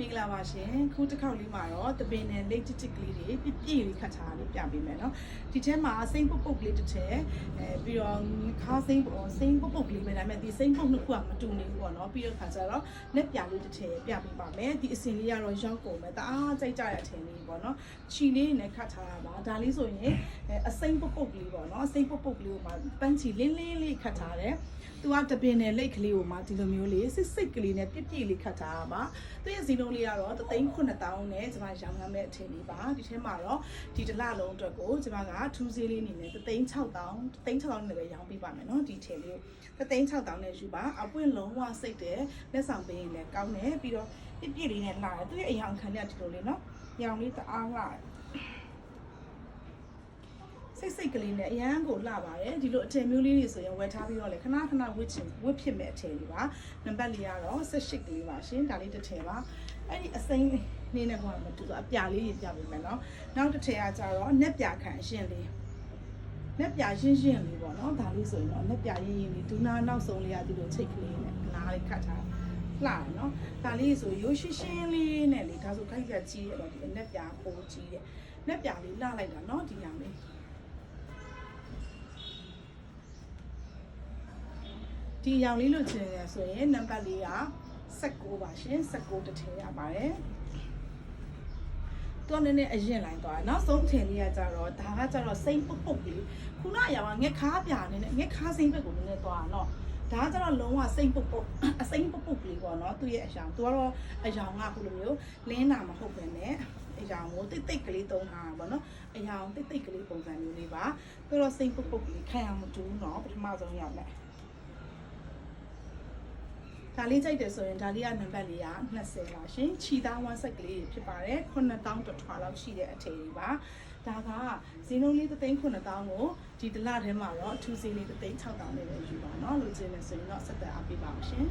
မင်္ဂလာပါရှင်ခုတစ်ခေါက်လေးမှာတော့တပင်နဲ့လိတ်တစ်တစ်ကလေးတွေပြည့်ပြည့်လေးခတ်ထားလေးပြပေးမယ်နော်ဒီထဲမှာစိမ့်ပုတ်ပုတ်ကလေးတစ်ထည်အဲပြီးတော့ခါစိမ့်ပုတ်စိမ့်ပုတ်ပုတ်ကလေးပဲဒါပေမဲ့ဒီစိမ့်ပုတ်နှစ်ခုကမတူနေဘူးပေါ့နော်ပြီးတော့ခါကျတော့လက်ပြလေးတစ်ထည်ပြပေးပါမယ်ဒီအစင်လေးကတော့ရောက်ကုန်မယ်တအားကြိုက်ကြတဲ့အထည်လေးပေါ့နော်ချီလေးနဲ့ခတ်ထားတာပါဒါလေးဆိုရင်အစိမ့်ပုတ်ပုတ်ကလေးပေါ့နော်အစိမ့်ပုတ်ပုတ်ကလေးကိုမှပန်းချီလင်းလင်းလေးခတ်ထားတယ် သူကတပင်နဲ့လိတ်ကလေးကိုမှဒီလိုမျိုးလေးစစ်စစ်ကလေးနဲ့ပြည့်ပြည့်လေးခတ်ထားပါသူရဲ့ဇီလုံးလေးကတော့သသိန်း9000နဲ့ကျွန်မရောင်းရမယ့်အထည်လေးပါဒီထဲမှာတော့ဒီတစ်လလုံးအတွက်ကိုကျွန်မကထူးဈေးလေးအနေနဲ့သသိန်း6000သသိန်း6000နဲ့လည်းရောင်းပေးပါမယ်နော်ဒီထည်လေးသသိန်း6000နဲ့ယူပါအပွင့်လုံးဝစိတ်တယ်လက်ဆောင်ပေးရင်လည်းကောင်းတယ်ပြီးတော့ပြည့်ပြည့်လေးနဲ့လှတယ်သူရဲ့အယောင်ခံရဒီလိုလေးနော်ရောင်လေးတအားလှတယ် စိတ်စိတ်ကလေးနဲ့အရန်ကိုလှပါတယ်ဒီလိုအထည်မျိုးလေးတွေဆိုရင်ဝယ်ထားပြီးတော့လေခဏခဏဝစ်ချင်ဝစ်ဖြစ်မဲ့အထည်လေးပါနံပါတ်လေးကတော့18ကလေးပါရှင်ဒါလေးတစ်ထည်ပါအဲ့ဒီအစိမ်းလေးနဲ့ကတော့မတူတော့အပြာလေးကြီးပြပေးမယ်နော်နောက်တစ်ထည်ကကြတော့နက်ပြခံအရှင်လေးနက်ပြရှင်းရှင်းလေးပေါ့နော်ဒါလေးဆိုရင်တော့နက်ပြရင်းရင်းလေးဒူနာနောက်ဆုံးလေးကဒီလိုချိတ်ကလေးနဲ့အလားလေးခတ်ထားလှတယ်နော်ဒါလေးဆိုရိုးရှင်းရှင်းလေးနဲ့လေဒါဆိုခိုက်ရကြီးတယ်တော့ဒီနက်ပြပိုးကြီးတယ်နက်ပြလေးလှလိုက်တာနော်ဒီយ៉ាងလေး ဒီရောင်လေးလို့ချင်တယ်ဆိုရင်နံပါတ်လေးက16ပါရှင်16တစ်ထည့်ရပါတယ်တော့နည်းနည်းအရင်လိုက်သွားတယ်နောက်ဆုံးထင်လေးကကြတော့ဒါကကြတော့စိမ့်ပုတ်ပုတ်လေးခုနအရာကငက်ခါပြနေနဲ့ငက်ခါစိမ့်ဘက်ကိုနည်းနည်းသွားတာနော်ဒါကကြတော့လုံးဝစိမ့်ပုတ်ပုတ်အစိမ့်ပုတ်ပုတ်လေးပေါ့နော်သူ့ရဲ့အရာသူကတော့အရာကခုလိုမျိုးလင်းတာမဟုတ်ပဲနဲ့အရာကိုတိတ်တိတ်ကလေးသုံးထားတာပေါ့နော်အရာကိုတိတ်တိတ်ကလေးပုံစံမျိုးလေးပါပြီးတော့စိမ့်ပုတ်ပုတ်လေးခံရမတူဘူးနော်ပထမဆုံးရောက်မယ် ဒါလေးကြိုက်တယ်ဆိုရင်ဒါလေးကနံပါတ်လေးက20ပါရှင်ခြီသားဝမ်းဆက်ကလေးဖြစ်ပါတယ်9000တထွာလောက်ရှိတဲ့အထည်ကြီးပါဒါကဈေးနှုန်းလေး3သိန်း9000ကိုဒီတစ်လထဲမှာတော့အထူးဈေးလေး3သိန်း6000နဲ့ပဲယူပါเนาะလို့ကျင်းနေဆိုရင်တော့ဆက်သက်အားပေးပါအောင်ရှင်